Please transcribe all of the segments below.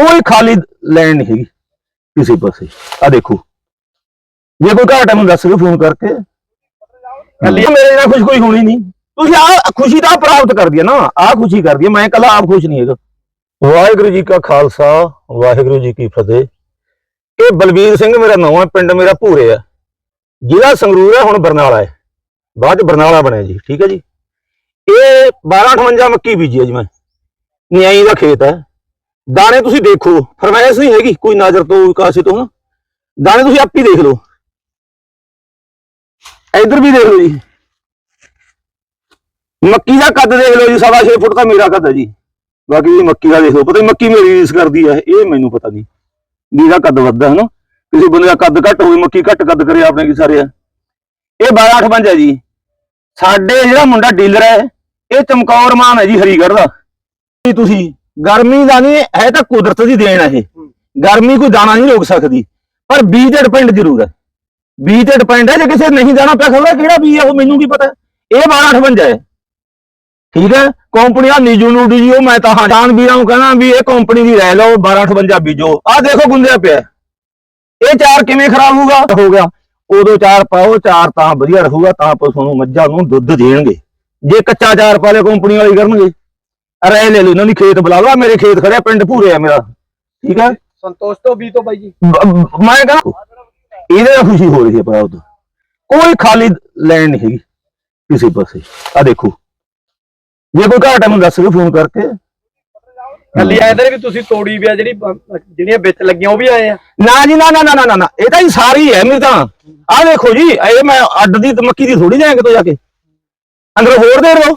ਕੋਈ ਖਾਲੀ ਲੈਣ ਨਹੀਂ ਹੈਗੀ ਕਿਸੇ ਪਾਸੇ। ਆ ਦੇਖੋ। ਜੇ ਕੋਈ ਘਾਟਾ ਮੈਨੂੰ ਦੱਸ ਦਿਓ ਫੋਨ ਕਰਕੇ। ਕੱਲੀ ਮੇਰੇ ਨਾਲ ਖੁਸ਼ ਕੋਈ ਹੋਣੀ ਨਹੀਂ। ਤੁਸੀਂ ਆ ਖੁਸ਼ੀ ਤਾਂ ਪ੍ਰਾਪਤ ਕਰਦੀ ਹੈ ਨਾ। ਆ ਖੁਸ਼ੀ ਕਰਦੀ ਹੈ। ਮੈਂ ਕੱਲਾ ਆਪ ਖੁਸ਼ ਨਹੀਂ ਹੈਗਾ। ਵਾਹਿਗੁਰੂ ਜੀ ਕਾ ਖਾਲਸਾ, ਵਾਹਿਗੁਰੂ ਜੀ ਕੀ ਫਤਿਹ। ਇਹ ਬਲਵੀਰ ਸਿੰਘ ਮੇਰਾ ਨਾਮ ਹੈ, ਪਿੰਡ ਮੇਰਾ ਭੂਰੇ ਆ ਜ਼ਿਲ੍ਹਾ ਸੰਗਰੂਰ ਹੈ, ਹੁਣ ਬਰਨਾਲਾ ਹੈ। ਬਾਅਦ ਚ ਬਰਨਾਲਾ ਬਣਿਆ ਜੀ, ਠੀਕ ਹੈ ਜੀ। ਇਹ 1258 ਮੱਕੀ ਬੀਜੀ ਹੈ ਜੀ ਮੈਂ। ਨਿਆਈ ਦਾ ਖੇਤ ਹੈ। ਦਾਣੇ ਤੁਸੀਂ ਦੇਖੋ, ਫਰਮਾਇਸ਼ ਨਹੀਂ ਹੈਗੀ ਕੋਈ ਨਜ਼ਰ ਤੋਂ, ਕਾਸੇ ਤੋਂ ਦਾਣੇ ਤੁਸੀਂ ਆਪ ਹੀ ਦੇਖ ਲਓ। ਇੱਧਰ ਵੀ ਦੇਖ ਲਓ ਜੀ। ਮੱਕੀ ਦਾ ਕੱਦ ਦੇਖ ਲਓ ਜੀ, ਸਵਾ ਛੇ ਫੁੱਟ ਦਾ ਮੇਰਾ ਕੱਦ ਹੈ ਜੀ। ਬਾਕੀ ਇਹ ਮੱਕੀ ਦਾ ਦੇਖ ਲਓ, ਪਤਾ ਨੀ ਮੱਕੀ ਮੇਰੀ ਰੀਸ ਕਰਦੀ ਹੈ ਇਹ ਮੈਨੂੰ ਪਤਾ ਨਹੀਂ। ਵੀ ਕੱਦ ਵੱਧਦਾ ਹੈ ਨਾ ਕਿਸੇ ਬੰਦੇ ਦਾ ਕੱਦ ਘੱਟ ਹੋਵੇ, ਮੱਕੀ ਘੱਟ ਕੱਦ ਕਰੇ ਆਪਣੇ ਕੀ ਸਾਰੇ ਆ। ਇਹ 1258 ਹੈ ਜੀ। ਸਾਡੇ ਜਿਹੜਾ ਮੁੰਡਾ ਡੀਲਰ ਹੈ, ਇਹ ਚਮਕੌਰ ਮਾਨ ਹੈ ਜੀ, ਹਰੀਗੜ੍ਹ ਦਾ। ਕੀ ਤੁਸੀਂ ਗਰਮੀ ਦਾ ਨਹੀਂ ਹੈ ਤਾਂ ਕੁਦਰਤ ਦੀ ਦੇਣ ਹੈ ਇਹ। ਗਰਮੀ ਕੋਈ ਦਾਣਾ ਨਹੀਂ ਰੋਕ ਸਕਦੀ। ਪਰ ਬੀਜ ਤੇ ਡਿਪੈਂਡ ਜ਼ਰੂਰ ਹੈ। ਬੀਜ ਤੇ ਡਿਪੈਂਡ ਹੈ ਜੇ ਕਿਸੇ ਨਹੀਂ ਦਾਣਾ ਪਿਆ ਖਬਰ ਕਿਹੜਾ ਬੀਜ ਹੈ ਉਹ ਮੈਨੂੰ ਕੀ ਪਤਾ ਇਹ 1258 ਹੈ। ਠੀਕ ਹੈ? ਕੰਪਨੀ ਆ ਨੀਜੂ ਨੂਡੂ ਜੀ ਉਹ ਮੈਂ ਤਾਂ ਹਾਂ ਜਾਨ ਵੀਰਾਂ ਨੂੰ ਕਹਿੰਦਾ ਵੀ ਇਹ ਕੰਪਨੀ ਦੀ ਰਹਿ ਲਓ 1258 ਬੀਜੋ। ਆਹ ਦੇਖੋ ਗੁੰਦਿਆ ਪਿਆ ਇਹ ਚਾਰ ਕਿਵੇਂ ਖਰਾਬ ਹੋਊਗਾ? ਹੋ ਗਿਆ। ਉਦੋਂ ਚਾਰ ਪਾਓ ਚਾਰ ਤਾਂ ਵਧੀਆ ਰਹੂਗਾ ਤਾਂ ਪਸ਼ੂ ਨੂੰ ਮੱਝਾਂ ਨੂੰ ਦੁੱਧ ਦੇਣਗੇ। ਜੇ ਕੱਚਾ ਚਾਰ ਪਾ ਲਿਆ ਕੰਪਨੀ ਵਾਲੀ ਕਰਨਗੇ। ਰਹਿ ਲੈ ਲਓ ਇਹਨਾਂ ਦੀ ਖੇਤ ਬੁਲਾ ਲਓ ਆਹ ਮੇਰੇ ਖੇਤ ਖੜਿਆ ਪਿੰਡ ਭੂਰੇ ਆ ਮੇਰਾ। ਠੀਕ ਹੈ ਸੰਤੋਸ਼ ਤੋਂ ਵੀ ਤੋਂ ਬਾਈ ਜੀ। ਬ- ਮੈਂ ਕਹਿੰਦਾ ਇਹਦੇ ਨਾਲ ਖੁਸ਼ੀ ਹੋ ਰਹੀ ਹੈ ਪ੍ਰਾਪਤ ਕੋਈ ਖਾਲੀ ਲੈਣ ਨਹੀਂ ਹੈਗੀ ਕਿਸੇ ਪਾਸੇ। ਆ ਦੇਖੋ। ਜੇ ਕੋਈ ਘਾਟਾ ਮੈਨੂੰ ਦੱਸ ਦਿਓ ਫੋਨ ਕਰਕੇ। ਕੱਲੀ ਐਂਦਰ ਵੀ ਤੁਸੀਂ ਤੋੜੀ ਵੀ ਆ ਜਿਹੜੀ ਜਿਹੜੀਆਂ ਵਿੱਚ ਲੱਗੀਆਂ ਉਹ ਵੀ ਆਏ ਆ। ਨਾ ਜੀ ਨਾ ਨਾ ਨਾ ਨਾ ਨਾ ਨਾ। ਇਹ ਤਾਂ ਹੀ ਸਾਰੀ ਹੈ ਮੇਰੀ ਤਾਂ। ਆਹ ਦੇਖੋ ਜੀ ਇਹ ਮੈਂ ਅੱਡ ਦੀ ਤੇ ਮੱਕੀ ਦੀ ਥੋੜੀ ਜਾਇਆ ਕਿਤੋਂ ਜਾ ਕੇ। ਅੰਦਰ ਹੋਰ ਦੇ ਰੋ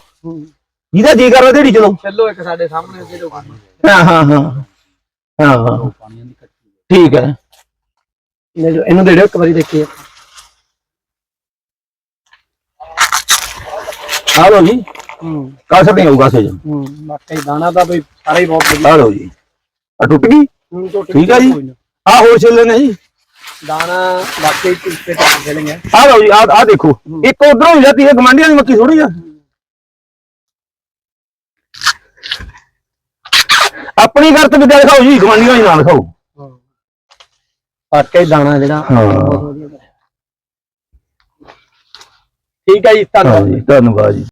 ਜਿਹਦਾ ਜੀ ਕਰਦਾ ਢੇੜੀ ਚਲੋ। ਚੱਲੋ ਇੱਕ ਸਾਡੇ ਸਾਹਮਣੇ ਅੱਗੇ ਜੋ ਹਾਂ ਹਾਂ ਹਾਂ। ਹਾਂ ਹਾਂ। ਠੀਕ ਹੈ। ਇਹਨੂੰ ਦੇ ਦਿਓ ਇੱਕ ਵਾਰੀ ਦੇਖੀਏ। ਆ ਲੋ ਜੀ। ਹੂੰ। ਕਾਸੇ ਨਹੀਂ ਹੋਊਗਾ ਸੇ ਹੂੰ ਬਾਕੀ ਦਾਣਾ ਤਾਂ ਬਈ ਸਾਰਾ ਹੀ ਬਹੁਤ ਵਧੀਆ। ਆ ਲੋ ਜੀ। ਆ ਟੁੱਟ ਗਈ? ਹੂੰ ਟੁੱਟ ਠੀਕ ਆ ਜੀ। ਆ ਹੋਰ ਛਿੱਲੇ ਨੇ ਜੀ। ਦਾਣਾ ਬਾਕੀ ਟੁੱਟੇ ਟੱਟ ਚਲੇਂਗੇ ਆ ਲਓ ਜੀ ਆ ਆ ਦੇਖੋ। ਇੱਕ ਉਧਰੋਂ ਹੋ ਜਾਂਦੀ ਹੈ ਗਵਾਂਢੀਆਂ ਦੀ ਮੱਕੀ ਥੋੜੀ ਆ। ਆਪਣੀ ਘਰ ਤੇ ਵਿਦਿਆ ਦਿਖਾਓ ਜੀ ਗਵਾਂਢੀਆਂ ਦੀ ਨਾ ਦਿਖਾਓ। ਬਾਕੀ ਦਾਣਾ ਜਿਹੜਾ ਹਾਂ। ਬਹੁਤ ਵਧੀਆ ਠੀਕ ਹੈ ਜੀ ਧੰਨਵਾਦ। ਜੀ ਧੰਨਵਾਦ ਜੀ।